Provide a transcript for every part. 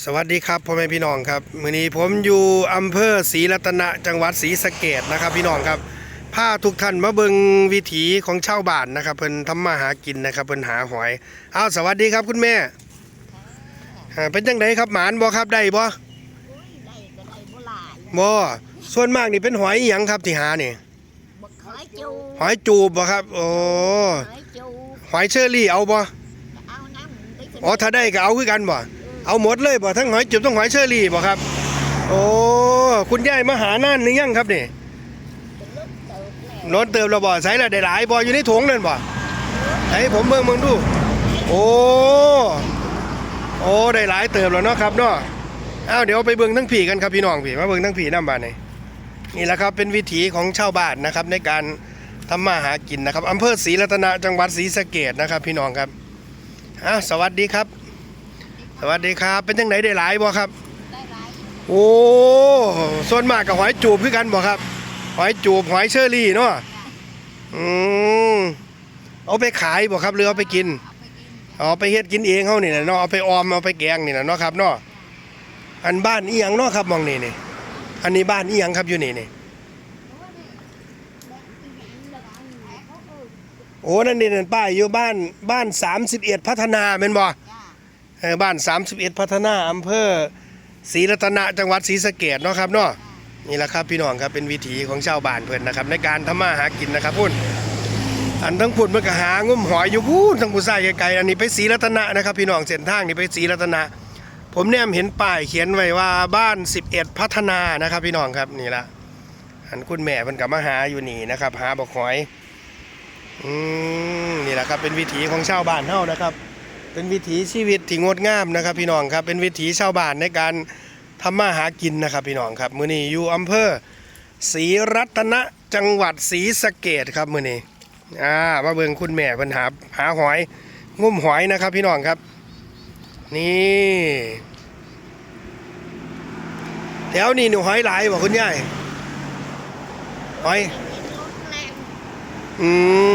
สวัสดีครับพ่อแม่พี่น้องครับมื้อนี้ผมอยู่อำเภอศรีรัตนะจังหวัดศรีสะเกดนะครับ พี่น้องครับพาทุกท่านมาเบิ่งวิถีของชาวบ้านนะครับ เพิ่นทำมาหากินนะครับเพิ่นหาหอยอ้าวสวัสดีครับคุณแม่อ่าเป็นจังไดครับหมานบ่ครับได้บ่ได้ก็ได้บ่หลายบ่ส่วนมากนี่เป็นหอยอีหยังครับที่หานี่บ่ขายจูหอยจูบบ่ครับโอ้ขายจูหอยเชอรี่เอาบ่เอาน้ำไปกินอ๋อถ้าได้ก็เอาคือกันบ่ เอาหมดเลยบ่ทั้งหอยจูบทั้งหอยเชอรี่บ่ครับ โอ้คุณยายมาหานานหรือยังครับนี่เป็นลูกเติมเราบ่ใส่ละได้หลายบ่อยู่ในถุงนั่นบ่ให้ผมเบิ่งเบิ่งดู โอ้โอ้ได้หลายเติมแล้วเนาะครับเนาะอ้าวเดี๋ยวไปเบิ่งทั้งผีกันครับพี่น้องพี่มาเบิ่งทั้งผีน้ำบานนี่นี่แหละครับเป็นวิถีของชาวบ้านนะครับในการทำมาหากินนะครับอำเภอศรีรัตนะจังหวัดศรีสะเกดนะครับ พี่น้องครับอ้าวสวัสดีครับ สวัสดีครับ เป็นจังไหนได้หลายบ่ครับ ได้หลายโอ้ส่วนมากกับหอยจูบคือกันบ่ครับ หอยจูบหอยเชอรี่เนาะอืมเอาไปขายบ่ครับหรือเอาไปกินเอาไปกินเอาไปเฮ็ดกินเองเฮานี่แหละเนาะเอาไปออมเอาไปแกงนี่แหละเนาะครับเนาะอันบ้านอีหยังเนาะครับมองนี่นี่อันนี้บ้านอีหยังครับอยู่นี่นี่โอ้นั่นนี่นั่นป้ายอยู่บ้านบ้าน31พัฒนาแม่นบ่จ้าเออบ้ บ้าน 31 พัฒนาอำเภอศรีรัตนะจังหวัดศรีสะเกดเนาะครับเนาะนี่แหละครับพี่น้องครับเป็นวิถีของชาวบ้านเพิ่อนนะครับ ในการทำมาหากินนะครับพุ่นอันทั้งพุ่นมันก็หางุ้มหอยอยู่พูนทั้งผู้ชายไกลๆอันนี้ไปศรีรัตนะนะครับ พี่น้องเส้นทางนี่ไปศรีรัตนะ ผมแนมเห็นป้ายเขียนไว้ว่าบ้าน 11 พัฒนานะครับ พี่น้องครับนี่ละอันคุณแม่เพิ่นก็มาหาอยู่นี่นะครับ หาบอกหอยอืมนี่แหละครับเป็นวิถีของชาวบ้านเฮานะครับ เป็นวิถีชีวิตที่งดงามนะครับ พี่น้องครับเป็นวิถีชาวบ้านในการทำมาหากินนะครับ พี่น้องครับมือนี้อยู่อำเภอศรีรัตนะจังหวัดศรีสะเกดครับมือนี้อ่ามาเบิ่งคุณแม่เพิ่นหาหาหอยงุ่มหอยนะครับ พี่น้องครับ นี่แถวนี้หนูหอยหลายบ่คุณยายหอยอืม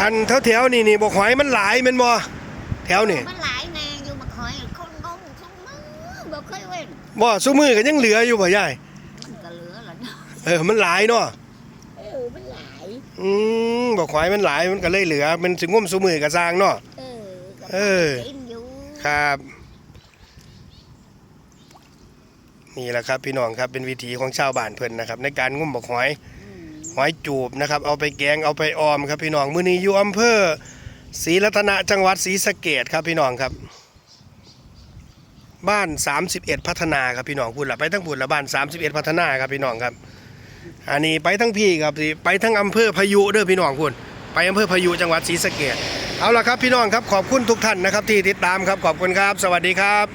อันแถวแถวๆนี่นี่บอกหอยมันหลายมันบ่ แถวนี่มันหลายแนงอยู่มาคอยคนงงทุกมือบ่เคยเว้นบ่ซุมือก็ยังเหลืออยู่บ่ยายมันก็เหลือละเนาะเออมันหลายเนาะเออมันหลายอืมบอกหอยมันหลายมันก็เลยเหลือ มันสิงมซุมือก็สร้างเนาะเออก็เออกินอยู่ครับนี่แหละครับพี่น้องครับเป็นวิถีของชาวบ้านเพิ่นนะครับ ในการงุ่มบอกหอยอืมหอยจูบนะครับ เอาไปแกงเอาไปออมครับพี่น้องมื้อนี้อยู่อำเภอ ศรีรัตนะจังหวัดศรีสะเกดครับพี่น้องครับ บ้าน 31 พัฒนาครับพี่น้องพูดละไปทั้งพูดละบ้าน 31 พัฒนาครับพี่น้องครับ อันนี้ไปทั้งพี่ครับสิไปทั้งอำเภอพายุเด้อพี่น้องพูดไปอำเภอพายุจังหวัดศรีสะเกดเอาละครับพี่น้องครับขอบคุณทุกท่านนะครับที่ติดตามครับขอบคุณครับ สวัสดีครับ